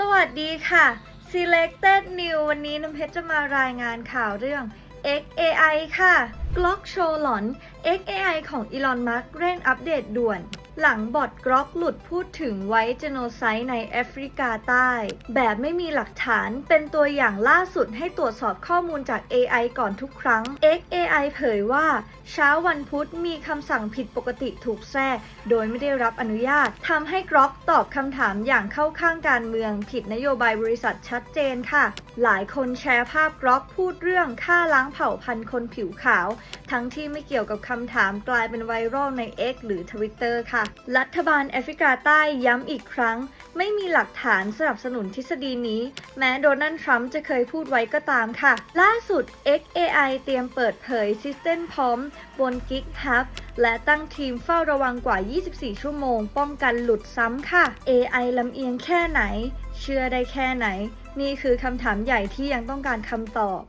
สวัสดีค่ะ Selected New วันนี้น้ำเพชรจะมารายงานข่าวเรื่อง XAI ค่ะ Glock โชว์หลอน XAI ของ Elon Musk เร่งอัปเดตด่วน หลังบอท Glock หลุดพูดถึงไว้เจโนไซด์ในแอฟริกาใต้ แบบไม่มีหลักฐานเป็นตัวอย่างล่าสุดให้ตรวจสอบข้อมูลจาก AI ก่อนทุกครั้ง XAI เผยว่า เช้าวันพุธมีคำสั่งผิดปกติถูกแทรก โดยไม่ได้รับอนุญาตทำให้กรอกตอบคำถามอย่างเข้าข้างการเมือง ผิดนโยบายบริษัทชัดเจนค่ะ หลายคนแชร์ภาพกรอกพูดเรื่องฆ่าล้างเผ่าพันธุ์คนผิวขาว ทั้งที่ไม่เกี่ยวกับคำถามกลายเป็นไวรัลใน X หรือ Twitter ค่ะรัฐบาลแอฟริกาใต้ย้ำอีกครั้ง ไม่มีหลักฐานสนับสนุนทฤษฎีนี้ แม้โดนัลด์ทรัมป์จะเคยพูดไว้ก็ตามค่ะ ล่าสุด XAI เตรียมเปิดเผยซิสเต็มพร้อม บน GitHub และตั้งทีมเฝ้าระวังกว่า 24 ชั่วโมง ป้องกันหลุดซ้ำค่ะ AI ลำเอียงแค่ไหน เชื่อได้แค่ไหน นี่คือคำถามใหญ่ที่ยังต้องการคำตอบ